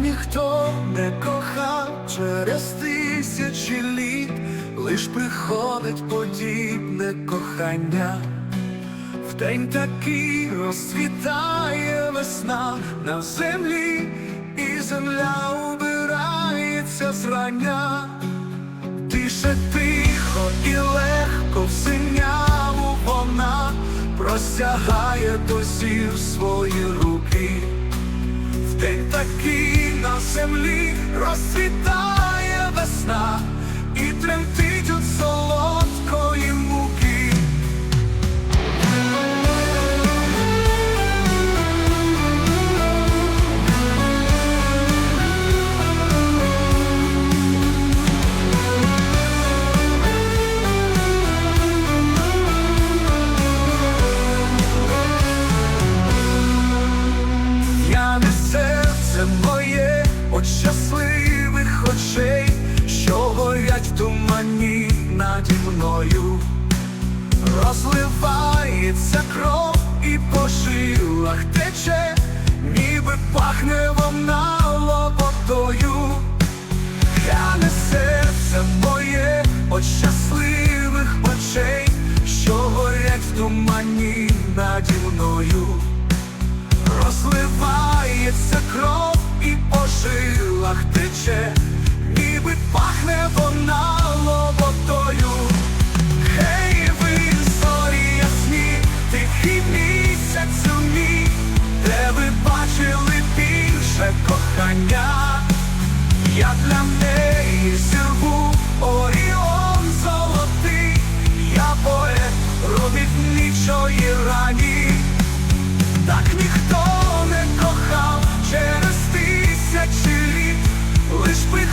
Ніхто не кохав через тисячі літ, лиш приходить подібне кохання. В день такий розцвітає весна на землі, і земля убирається зрання. Дише тихо і легко в синяву вона простягає до зір свої руки. В день такий землі розцвітає весна жилах тече, ніби пахне вона лопотою. П'яне серце моє от щасливих очей, що горять в тумані наді мною. Розливається кров і по жилах тече, ніби пахне вона кохання, я для неї зірву оріон золотий, я поет робітничої рані. Так ніхто не кохав через тисячі літ, лиш приходить